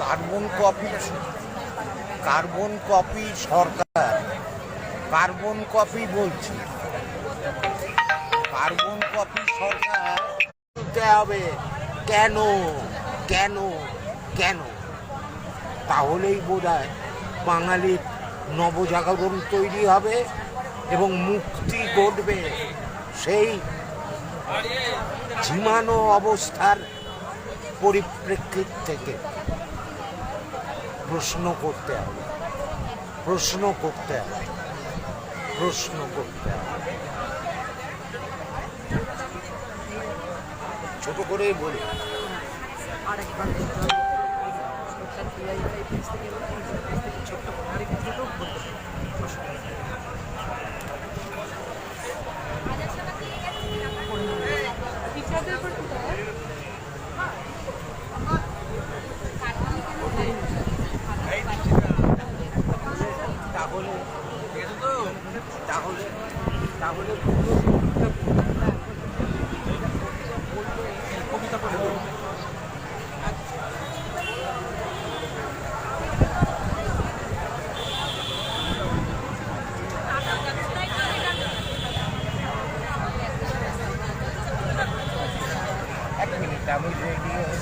Carbon copy carbon copy সরকার। Carbon copy বলছি। Carbon copy সরকার হবে, কেন কেন কেন? তাহলেই বোধ হয় বাঙালির নবজাগরণ তৈরি হবে এবং মুক্তি ঘটবে সেই ঝিমানো অবস্থার পরিপ্রেক্ষিত থেকে প্রশ্ন করতে হবে। প্রশ্ন করতে হবে। প্রশ্ন করতে হবে। ছোট করেই বলি। আরেকবার family great deal.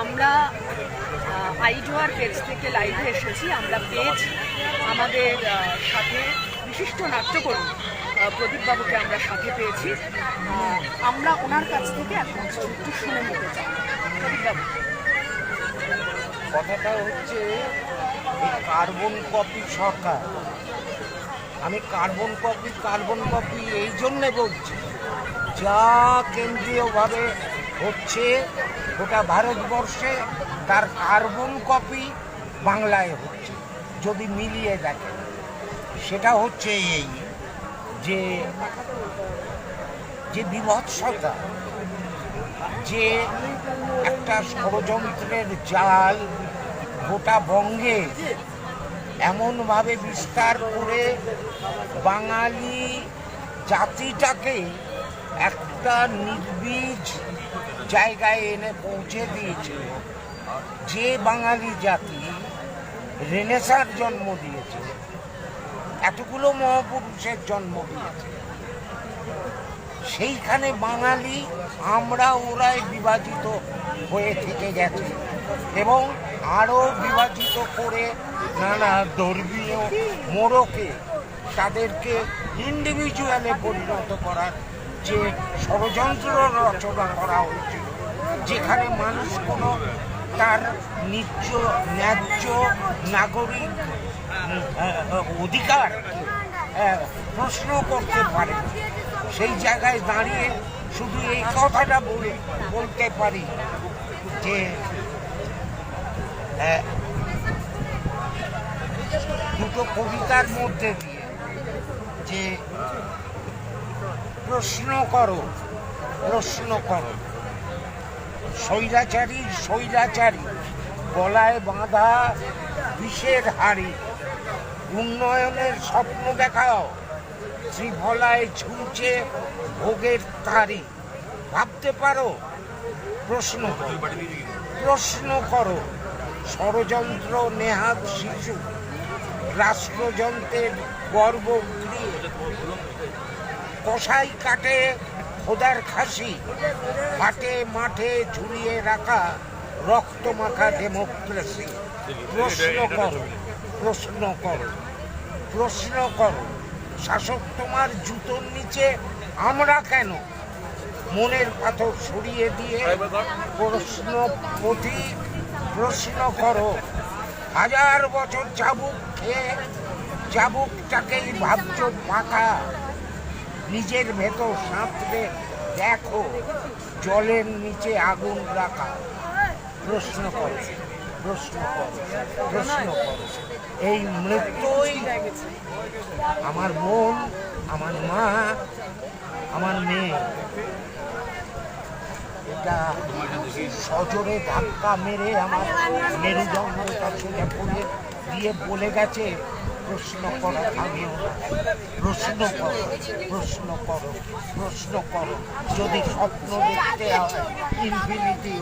আমরা আইডোয়ার পেজ থেকে লাইভে এসেছি। আমরা পেজ আমাদের সাথে বিশিষ্ট নাট্যকর্মী প্রদীপবাবুকে আমরা সাথে পেয়েছি। আমরা ওনার কাছ থেকে এখন একটু শুনে নিতে চাই। প্রদীপবাবু। কথাটা হচ্ছে কার্বন কপি সরকার, আমি কার্বন কপি কার্বন কপি এই জন্যে বলছি, যা কেন্দ্রীয়ভাবে হচ্ছে গোটা ভারতবর্ষে তার কার্বন কপি বাংলায় হচ্ছে, যদি মিলিয়ে দেখেন। সেটা হচ্ছে এই যে যে বিভৎসতা, যে একটা ষড়যন্ত্রের জাল গোটা বঙ্গে এমনভাবে বিস্তার করে বাঙালি জাতিটাকে একটা নির্বীজ জায়গায় এনে পৌঁছে দিয়েছে। যে বাঙালি জাতি রেনেসার জন্ম দিয়েছে, এতগুলো মহাপুরুষের জন্ম দিয়েছে, সেইখানে বাঙালি, আমরা ওরাই বিভাজিত হয়ে থেকে গেছে এবং আরও বিভাজিত করে নানা ধর্মীয় মোড়কে তাদেরকে ইন্ডিভিজুয়ালে পরিণত করার যে ষড়যন্ত্র রচনা করা হয়েছিল, যেখানে মানুষ কোনো তার নিজ ন্যায্য নাগরিক অধিকার প্রশ্ন করতে পারে সেই জায়গায় দাঁড়িয়ে শুধু এই কথাটা বলে, বলতে পারি যে দুটো কবিতার মধ্যে দিয়ে যে প্রশ্ন করো প্রশ্ন করো। স্বৈরাচারী স্বৈরাচারী, গলায় বাঁধা বিষের হাড়ি, উন্নয়নের স্বপ্ন দেখাও ত্রিফলায় ঝুলছে ভোগের তারি। ভাবতে পারো? প্রশ্ন প্রশ্ন করো। ষড়যন্ত্র নেহাত শিশু, রাষ্ট্রযন্ত্রের গর্বগৃহ কষাই কাটে খোদার খাসি। হাটে মাঠে ঝুলিয়ে রাখা রক্ত মাখা ডেমোক্রেসি প্রশ্ন করো প্রশ্ন করো প্রশ্ন করো শাসক তোমার জুতোর নিচে আমরা কেন? মনের পাথর সরিয়ে দিয়ে প্রশ্ন প্রতি প্রশ্ন করো। হাজার বছর চাবুক খেয়ে চাবুকটাকেই ভাবছ পাকা। নিজের ভেতর সাঁতরে দেখো, জলের নিচে আগুন রাখা। প্রশ্ন করে প্রশ্ন করে প্রশ্ন করে। এই মৃত্যুই আমার বোন, আমার মা, আমার মেয়ে। এটা সজোরে ধাক্কা মেরে আমার মেরুদণ্ডটা করে দিয়ে বলে গেছে প্রশ্ন করো না। প্রশ্ন করো প্রশ্ন করো প্রশ্ন করো। যদি স্বপ্ন দেখতে হয় ইনফিনিটি